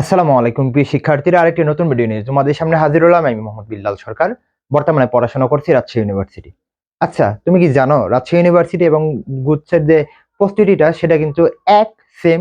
আসসালামু আলাইকুম, প্রিয় শিক্ষার্থীরা, আরেকটি নতুন ভিডিও নিয়ে তোমাদের সামনে হাজির হলাম আমি মোহাম্মদ বিল্লাল সরকার, বর্তমানে পড়াশোনা করছি রাজশাহী ইউনিভার্সিটি আচ্ছা তুমি কি জানো রাজশাহী ইউনিভার্সিটি এবং গুচ্ছের যে প্রস্তুতিটা, সেটা কিন্তু এক সেম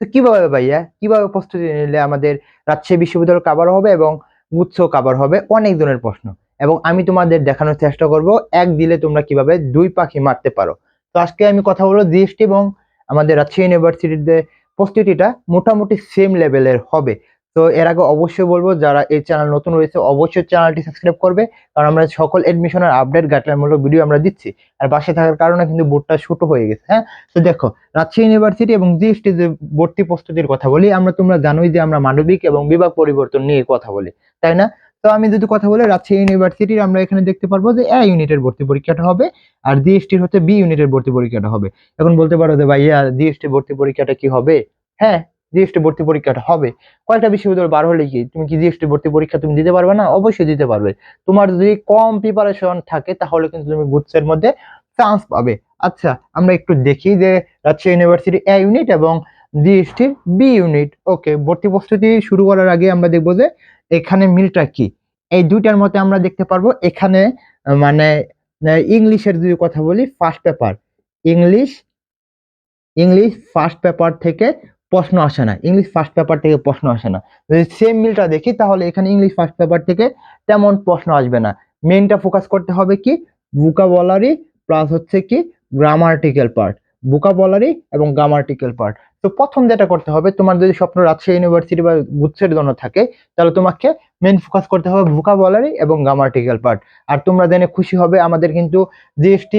তো কীভাবে ভাইয়া, কীভাবে প্রস্তুতি নিলে আমাদের রাজশাহী বিশ্ববিদ্যালয় কাভার হবে এবং গুচ্ছ কাভার হবে? অনেক ধরনের প্রশ্ন। এবং আমি তোমাদের দেখানোর চেষ্টা করব, এক দিলে তোমরা কীভাবে দুই পাখি মারতে পারো। তো আজকে আমি কথা বলব জিএসটি এবং আমাদের রাজশাহী ইউনিভার্সিটির যে প্রস্তুতিটা মোটামুটি সেম লেভেলের হবে। তো এর আগে অবশ্যই বলব, যারা এই চ্যানেল নতুন রয়েছে, অবশ্যই চ্যানেলটি সাবস্ক্রাইব করবে। কারণ আমরা সকল এডমিশনের আপডেট গাইডলাইনমূলক ভিডিও আমরা দিচ্ছি। আর বাসে থাকার কারণে কিন্তু বোর্ডটা ছোট হয়ে গেছে হ্যাঁ? তো দেখো, রাজশাহী ইউনিভার্সিটি এবং জিএসটি যে ভর্তি প্রস্তুতির কথা বলি, আমরা তোমরা জানোই যে আমরা মানবিক এবং বিভাগ পরিবর্তন নিয়ে কথা বলি, তাই না? তো আমি যদি কথা বলি রাজশাহী ইউনিভার্সিটির আমরা এখানে দেখতে পারব যে এ ইউনিটের ভর্তি পরীক্ষাটা হবে আর জিএসটির হচ্ছে বি ইউনিটের ভর্তি পরীক্ষাটা হবে। এখন বলতে পারো যে ভাইয়া জিএসটি ভর্তি পরীক্ষাটা কি হবে? হ্যাঁ জিএসটি ভর্তি পরীক্ষাটা হবে। কয়টা বিশ্ববিদ্যালয় বার হলে কি? তুমি কি জিএসটি ভর্তি পরীক্ষা তুমি দিতে পারবে না? অবশ্যই দিতে পারবে। তোমার যদি কম প্রিপারেশন থাকে, তাহলে কিন্তু তুমি গুচ্ছের মধ্যে চান্স পাবে। আচ্ছা আমরা একটু দেখি যে রাজশাহী ইউনিভার্সিটি এ ইউনিট এবং জিএসটির বি ইউনিট ওকে ভর্তি প্রস্তুতি শুরু করার আগে আমরা দেখব যে এখানে মিলটা কি। এই দুইটার মতে আমরা দেখতে পারব এখানে মানে ইংলিশের যদি কথা বলি first paper English English first paper থেকে প্রশ্ন আসে না। ইংলিশ ফার্স্ট পেপার থেকে প্রশ্ন আসে না। যদি সেম মিলটা দেখি, তাহলে এখানে ইংলিশ ফার্স্ট পেপার থেকে তেমন প্রশ্ন আসবে না। মেনটা ফোকাস করতে হবে কি? বুকাবলারি প্লাস হচ্ছে কি গ্রামার্টিক্যাল পার্ট বুকাবলারি এবং গ্রামার্টিক্যাল পার্ট তো প্রথম যেটা করতে হবে, তোমার যদি স্বপ্ন রাজশাহী ইউনিভার্সিটি বা গুচ্ছের জন্য থাকে, তাহলে তোমাকে মেন ফোকাস করতে হবে ভোকাবুলারি এবং গ্রামার্টিক্যাল পার্ট আর তোমরা জেনে খুশি হবে, আমাদের কিন্তু জিএসটি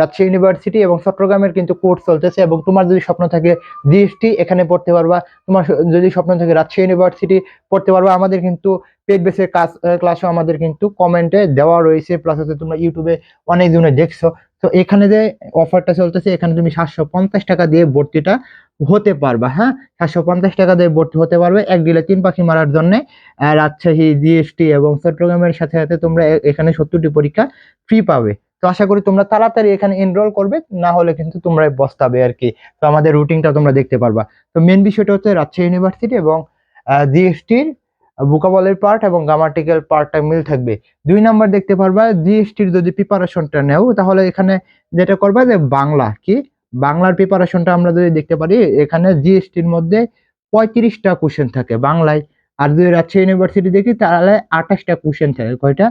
রাজশাহী ইউনিভার্সিটি এবং চট্টগ্রামের কিন্তু কোর্স চলতেছে এবং তোমার যদি স্বপ্ন থাকে জিএসটি এখানে পড়তে পারবা, তোমার যদি স্বপ্ন থাকে রাজশাহী ইউনিভার্সিটি পড়তে পারবা, আমাদের কিন্তু পেড বেসের ক্লাস ক্লাসও আমাদের কিন্তু কমেন্টে দেওয়া রয়েছে প্লাস হচ্ছে তোমরা ইউটিউবে অনেক জনে দেখছ। তো এখানে যে অফারটা চলতেছে, এখানে তুমি সাতশো পঞ্চাশ টাকা দিয়ে ভর্তিটা হতে পারবা হ্যাঁ? সাতশো পঞ্চাশ টাকা দিয়ে ভর্তি হতে পারবে এক দিলে তিন পাখি মারার জন্য। রাজশাহী জিএসটি এবং চট্টগ্রামের সাথে সাথে তোমরা এখানে সত্তরটি পরীক্ষা ফ্রি পাবে। তো আশা করি তোমরা তাড়াতাড়ি এখানে এনরোল করবে, না হলে কিন্তু তোমরা বসতাবে আর কি। তো আমাদের রুটিনটা তোমরা দেখতে পারবা। তো মেন বিষয়টা হচ্ছে রাজশাহী ইউনিভার্সিটি এবং জিএসটির বুকাবলের পার্ট এবং গ্রামাটিক্যাল পার্টটা মিল থাকবে। দুই নাম্বার দেখতে পারবা জিএসটির যদি প্রিপারেশনটা নেও, তাহলে এখানে যেটা করবা যে বাংলা কি, বাংলার প্রিপারেশনটা আমরা যদি দেখতে পারি, এখানে জিএসটির মধ্যে পঁয়ত্রিশটা কোশ্চেন থাকে বাংলায়। আর যদি রাজশাহী ইউনিভার্সিটি দেখি, তাহলে আঠাশটা কোশ্চেন থাকে, কয়টা?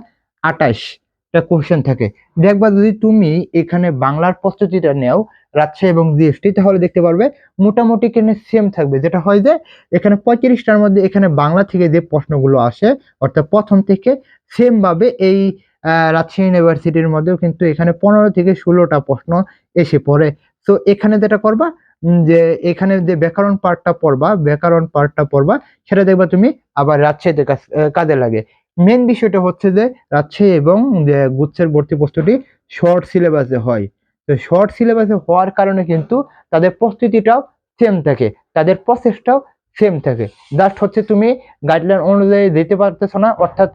আঠাশটা কোশ্চেন থাকে। দেখবা যদি তুমি এখানে বাংলার প্রস্তুতিটা নেও, রাজশাহী এবং জিএসটি তাহলে দেখতে পারবে মোটামুটি এখানে সেম থাকবে। যেটা হয় যে, এখানে পঁয়ত্রিশটার মধ্যে এখানে বাংলা থেকে যে প্রশ্নগুলো আসে, অর্থাৎ প্রথম থেকে সেম ভাবে এই রাজশাহী ইউনিভার্সিটির মধ্যেও কিন্তু এখানে পনেরো থেকে ষোলোটা প্রশ্ন এসে পড়ে। তো এখানে যেটা করবা যে এখানে যে ব্যাকরণ পার্টটা পড়বা, ব্যাকরণ পার্টটা পড়বা, সেটা দেখবা তুমি আবার রাজশাহীতে কাজে লাগে। মেন বিষয়টা হচ্ছে যে রাজশাহী এবং গুচ্ছের ভর্তি প্রস্তুতি শর্ট সিলেবাসে হয়। তো শর্ট সিলেবাসে হওয়ার কারণে কিন্তু তাদের প্রস্তুতিটাও সেম থাকে, তাদের প্রসেসটাও সেম থাকে। জাস্ট হচ্ছে তুমি গাইডলাইন অনুযায়ী যেতে পারতেছো না, অর্থাৎ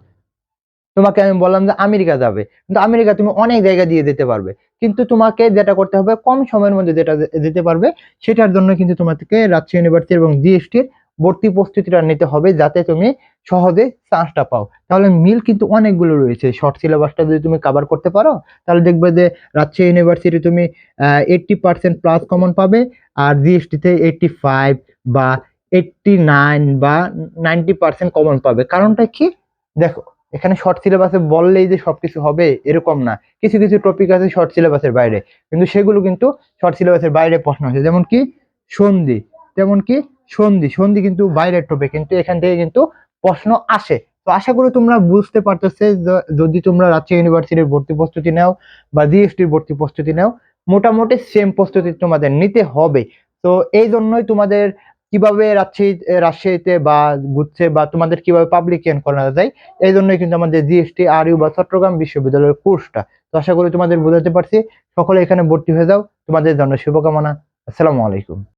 তোমাকে আমি বললাম যে আমেরিকা যাবে, কিন্তু আমেরিকা তুমি অনেক জায়গা দিয়ে যেতে পারবে, কিন্তু তোমাকে যেটা করতে হবে কম সময়ের মধ্যে যেটা যেতে পারবে, সেটার জন্য কিন্তু তোমাকে রাজশাহী ইউনিভার্সিটি এবং জিএসটির ভর্তি প্রস্তুতিটা নিতে হবে যাতে তুমি সহজে চান্সটা পাও। তাহলে মিল কিন্তু অনেকগুলো রয়েছে। শর্ট সিলেবাসটা যদি তুমি কভার করতে পারো, তাহলে দেখবে যে রাজশাহী ইউনিভার্সিটি তুমি এইটটি পার্সেন্ট প্লাস কমন পাবে আর জিএসটিতে এইটটি ফাইভ বা এইটটি নাইন বা নাইনটি পার্সেন্ট কমন পাবে। কারণটা কি? দেখো, এখানে শর্ট সিলেবাসে বললেই যে সব কিছু হবে এরকম না। কিছু কিছু টপিক আছে শর্ট সিলেবাসের বাইরে। কিন্তু সেগুলো কিন্তু শর্ট সিলেবাসের বাইরে প্রশ্ন আছে যেমন কি সন্ধি, যেমন কি সন্ধি সন্ধি কিন্তু বাইরের টপিক কিন্তু এখান থেকে কিন্তু প্রশ্ন আসে। তো আশা করি তোমরা বুঝতে পারতেছে যদি তোমরা রাজশাহী ইউনিভার্সিটির ভর্তি প্রস্তুতি নাও বা জিএসটির ভর্তি প্রস্তুতি নাও, মোটামুটি সেম প্রস্তুতি তোমাদের নিতে হবে। তো এই জন্যই তোমাদের কীভাবে রাজশাহী, রাজশাহীতে বা গুচ্ছে বা তোমাদের কীভাবে পাবলিকেশন করা যায়, এই জন্যই কিন্তু আমাদের জিএসটি আর ইউ বা চট্টগ্রাম বিশ্ববিদ্যালয়ের কোর্সটা তো আশা করি তোমাদের বোঝাতে পারছি। সকলে এখানে ভর্তি হয়ে যাও। তোমাদের জন্য শুভকামনা। আসসালামু আলাইকুম।